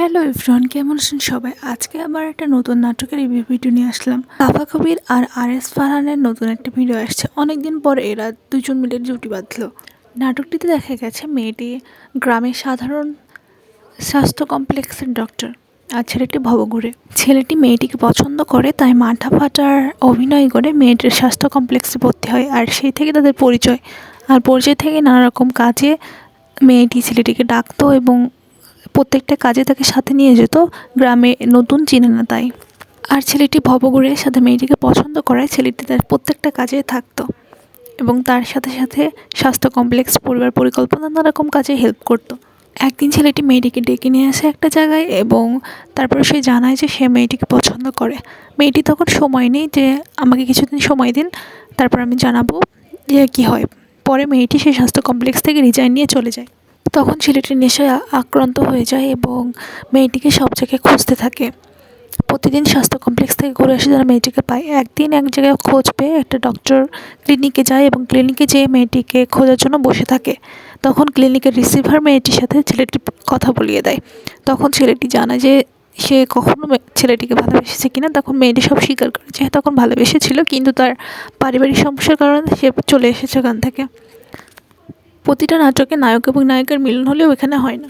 Hello everyone, কেমন আছেন সবাই? আজকে আবার একটা নতুন নাটকের রিভিউ ভিডিও নিয়ে আসলাম। কাফা কবির আর আর এস ফারহানের নতুন একটা ভিডিও আসছে। অনেকদিন পর এরা দুজন মিলে জুটি বাঁধলো। নাটকটিতে দেখা গেছে মেয়েটি গ্রামের সাধারণ স্বাস্থ্য কমপ্লেক্সের ডক্টর আর ছেলেটি ভবঘুরে। ছেলেটি মেয়েটিকে পছন্দ করে, তাই মাথা ফাটার অভিনয় করে মেয়েটির স্বাস্থ্য কমপ্লেক্সে ভর্তি হয় আর সেই থেকে তাদের পরিচয়। আর পরিচয় থেকে নানা রকম কাজে মেয়েটি ছেলেটিকে ডাকতো এবং প্রত্যেকটা কাজে তাকে সাথে নিয়ে যেত, গ্রামে নতুন চিনে না তাই। আর ছেলেটি ভবঘুরের সাথে মেয়েটিকে পছন্দ করায় ছেলেটি তার প্রত্যেকটা কাজে থাকতো এবং তার সাথে সাথে স্বাস্থ্য কমপ্লেক্স, পরিবার পরিকল্পনা নানা রকম কাজে হেল্প করতো। একদিন ছেলেটি মেয়েটিকে ডেকে নিয়ে আসে একটা জায়গায় এবং তারপরে সে জানায় যে সে মেয়েটিকে পছন্দ করে। মেয়েটি তখন সময় নেই যে আমাকে কিছুদিন সময় দিন, তারপর আমি জানাব যে কী হয়। পরে মেয়েটি সেই স্বাস্থ্য কমপ্লেক্স থেকে রিজাইন নিয়ে চলে যায়। তখন ছেলেটি নেশায় আক্রান্ত হয়ে যায় এবং মেয়েটিকে সব জায়গায় খুঁজতে থাকে। প্রতিদিন স্বাস্থ্য কমপ্লেক্স থেকে ঘুরে এসে যারা মেয়েটিকে পায়। একদিন এক জায়গায় খোঁজ পেয়ে একটা ডক্টর ক্লিনিকে যায় এবং ক্লিনিকে যেয়ে মেয়েটিকে খোঁজার জন্য বসে থাকে। তখন ক্লিনিকের রিসিভার মেয়েটির সাথে ছেলেটি কথা বলিয়ে দেয়। তখন ছেলেটি জানায় যে সে কখনো ছেলেটিকে ভালোবেসেছে কিনা। তখন মেয়েটি সব স্বীকার করে যে হ্যাঁ, তখন ভালোবেসেছিল কিন্তু তার পারিবারিক সমস্যার কারণে সে চলে এসেছে ওখান থেকে। প্রতিটা নাটকে নায়ক এবং নায়িকার মিলন হলেও এখানে হয় না।